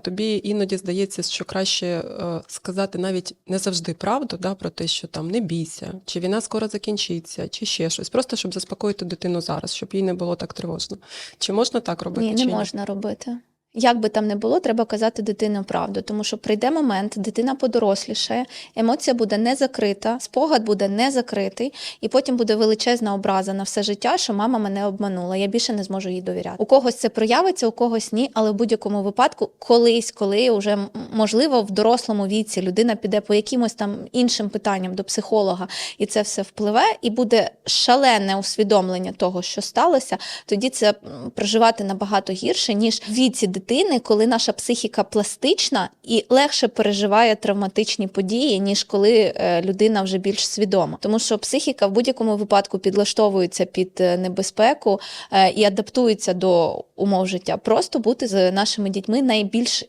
тобі іноді здається, що краще е, сказати навіть не завжди правду да, про те, що там не бійся, чи війна скоро закінчиться, чи ще щось, просто щоб заспокоїти дитину зараз, щоб їй не було так тривожно. Чи можна так робити? Ні, чи не можна робити. Як би там не було, треба казати дитині правду, тому що прийде момент, дитина подорослішає, емоція буде не закрита, спогад буде не закритий, і потім буде величезна образа на все життя, що мама мене обманула. Я більше не зможу їй довіряти. У когось це проявиться, у когось ні, але в будь-якому випадку, колись, коли вже можливо в дорослому віці людина піде по якимось там іншим питанням до психолога, і це все впливе, і буде шалене усвідомлення того, що сталося, тоді це проживати набагато гірше, ніж віці коли наша психіка пластична і легше переживає травматичні події, ніж коли е, людина вже більш свідома. Тому що психіка в будь-якому випадку підлаштовується під е, небезпеку е, і адаптується до умов життя. Просто бути з нашими дітьми найбільш